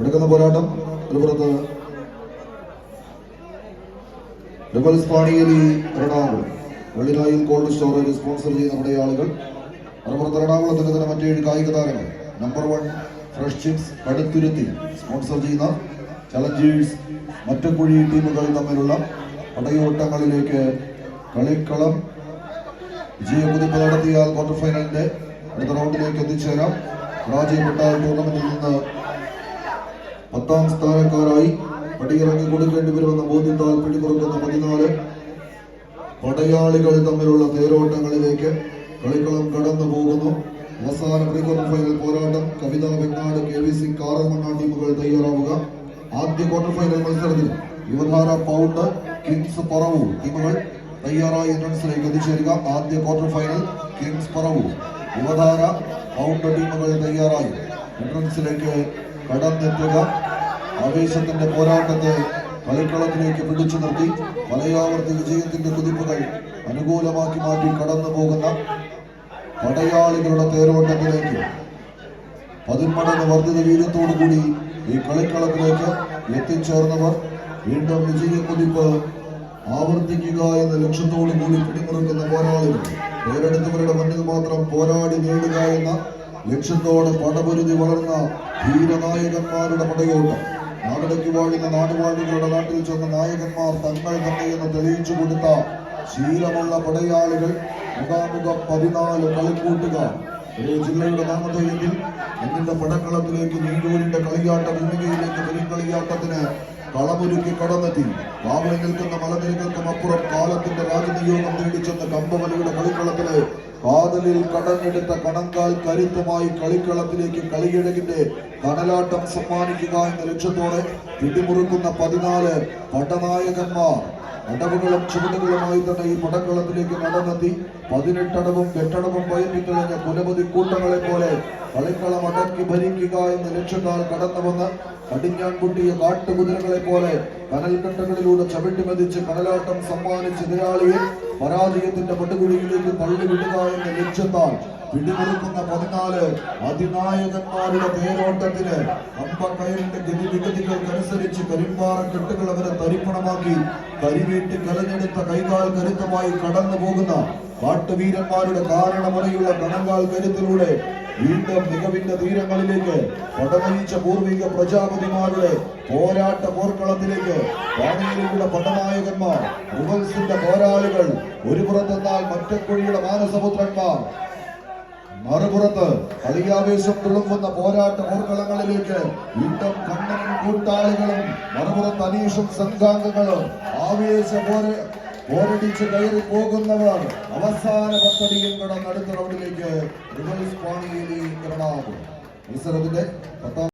പോരാട്ടം മലപ്പുറത്ത്. പുറത്ത് റിബൽസ് പാണിയേലി എറണാകുളം. വെള്ളിനായിൽ കോൾഡ് സ്റ്റോറേജ് സ്പോൺസർ ചെയ്യുന്ന നമ്മുടെ ആളുകൾ. മലപ്പുറത്ത് എറണാകുളത്തിന്റെ തന്നെ മറ്റേഴ് കായിക താരങ്ങൾ. Number one fresh chips Kaduthuruthy sponsor ചെയ്യുന്ന ചലഞ്ചേഴ്സ് മറ്റക്കുഴി ടീമുകൾ തമ്മിലുള്ള പടയോട്ടങ്ങളിലേക്ക് കളിക്കളം. വിജയകുതിപ്പ് നടത്തിയാൽ ക്വാർട്ടർ ഫൈനലിന്റെ അടുത്ത റൗണ്ടിലേക്ക് എത്തിച്ചേരാം. പരാജയപ്പെട്ടാൽ ടൂർണമെന്റിൽ നിന്ന് പത്താം സ്ഥാനക്കാരായി പടിയിറങ്ങി കൊടുക്കേണ്ടി വരുമെന്ന ബോധ്യത്താൽ പിടികൊടുക്കുന്ന പതിനാല് പടയാളികൾ തമ്മിലുള്ള തേരോട്ടങ്ങളിലേക്ക് കളിക്കളം കടന്നു പോകുന്നു. അവസാന പ്രീക്വർട്ടർ ഫൈനൽ പോരാട്ടം. Kavitha Vengad K V C Karamanna ടീമുകൾ തയ്യാറാവുക. ആദ്യ ക്വാർട്ടർ ഫൈനൽ മത്സരത്തിൽ യുവധാര പൗണ്ട് കിങ്സ് പറവൂർ ടീമുകൾ തയ്യാറായി എൻട്രൻസിലേക്ക് എത്തിച്ചേരുക. ആദ്യ quarter final kings Paravur Yuvadhara pound ടീമുകൾ തയ്യാറായി എൻട്രൻസിലേക്ക് കടന്നെത്തുക. ആവേശത്തിന്റെ പോരാട്ടത്തെ കളിക്കളത്തിലേക്ക് പിടിച്ചു നിർത്തി. വലയാവർത്തി വിജയത്തിന്റെ കുതിപ്പുകൾ അനുകൂലമാക്കി മാറ്റി കടന്നു പോകുന്ന പടയാളികളുടെ തേരോട്ടത്തിലേക്ക്. പതിന്മടങ്ങ് വർദ്ധിത വീര്യത്തോടുകൂടി ഈ കളിക്കളത്തിലേക്ക് എത്തിച്ചേർന്നവർ വീണ്ടും വിജയ കുതിപ്പ് ആവർത്തിക്കുക എന്ന ലക്ഷ്യത്തോടു കൂടി പിടിമുറുക്കുന്ന പോരാളികൾ. പേരെടുത്തവരുടെ മുന്നിൽ മാത്രം പോരാടി നേടുക എന്ന ലക്ഷ്യത്തോടെ പടപൊരുതി വളർന്ന ധീരനായകന്മാരുടെ പടയോട്ടം. നാടടയ്ക്ക് വാഴുന്ന നാടുവാഴികളുടെ നാട്ടിൽ ചെന്ന നായകന്മാർ തങ്ങൾ തന്നെയെന്ന് തെളിയിച്ചു കൊടുത്ത ശീലമുള്ള പടയാളികൾ മുഖാമുഖം പതിനാല് കളിക്കൂട്ടുകാർ. ഒരു ജില്ലയുടെ നാമധേയത്തിൽ എന്നിന്റെ പടക്കളത്തിലേക്ക് നീണ്ടൂരിന്റെ കളിയാട്ട ഭൂമികയിലേക്ക് പെരുങ്കളിയാട്ടത്തിന് കളമൊരുക്കി കടന്നെത്തി കാവലി നിൽക്കുന്ന മലനിരകൾക്കും അപ്പുറം കാലത്തിന്റെ രാജനിയോഗം നേടിച്ചെന്ന കമ്പവലിയുടെ കളിക്കളത്തിൽ കാതലിൽ കടഞ്ഞെടുത്ത കണങ്കാൽ കരുത്തുമായി കളിക്കളത്തിലേക്ക് കളിയിഴകിന്റെ കടലാട്ടം സമ്മാനിക്കുക എന്ന ലക്ഷ്യത്തോടെ പിടിമുറുക്കുന്ന പതിനാല് പടനായകന്മാർ. അടവുകളും ചുവടുകളുമായി തന്നെ ഈ പടക്കളത്തിലേക്ക് നടന്നെത്തി. പതിനെട്ടടവും എട്ടടവും പയറ്റിക്കളഞ്ഞ കുലപതി കൂട്ടങ്ങളെ പോലെ കളിക്കളം അടക്കി ഭരിക്കുക എന്ന ലക്ഷ്യത്താൽ കടന്നു വന്ന് കടിഞ്ഞാൻ കുട്ടിയ കാട്ടുകുതിരകളെ പോലെ കനൽക്കെട്ടുകളിലൂടെ ചവിട്ടി മതിച്ച് കടലാട്ടം സമ്മാനിച്ച് എതിരാളിയെ പരാജയത്തിന്റെ പടുകുഴിയിലേക്ക് തള്ളിവിടുക എന്ന ലക്ഷ്യത്താൽ പിടികൊടുക്കുന്ന പതിനാല് അതിനായകന്മാരുടെ തേരോട്ടത്തിന് അമ്പക്കയറിന്റെ ഗതിവിഗതികൾക്കനുസരിച്ച് കരിമ്പാറ കെട്ടുകൾ അവരെ തരിപ്പണമാക്കി കരിവീട്ടി കലഞ്ഞെടുത്ത കൈകാൽ കരുത്തമായി കടന്നു പോകുന്ന കാട്ടുവീരന്മാരുടെ കാരണമറിയുള്ള കണങ്കാൽ കരുത്തിലൂടെ വീണ്ടും മികവിന്റെ തീരങ്ങളിലേക്ക് പടനയിച്ച പൂർവിക പ്രജാപതിമാരുടെ പോരാട്ട പോർക്കളത്തിലേക്ക് പാനീരിയുടെ പടനായകന്മാർ റിവൽസിന്റെ പോരാളികൾ ഒരു പുറത്തെന്നാൽ മറ്റക്കുഴിയുടെ മാനസപുത്രന്മാർ. മറുപുറത്ത് കളിയാവേശം തുളുമ്പുന്ന പോരാട്ട പോർക്കളങ്ങളിലേക്ക് വീണ്ടും കണ്ണനും കൂട്ടാളികളും മറുപുറത്ത് അനീഷും സംഘാംഗങ്ങളും ആവേശ പോര പോരടിച്ച് കയറി പോകുന്നവർ അവസാന പത്തടിയും കടന്ന് അടുത്ത റൗണ്ടിലേക്ക് റിവൽസ് പാണിയിലേക്ക് എറണാകുളം മത്സരത്തിന്റെ പത്താം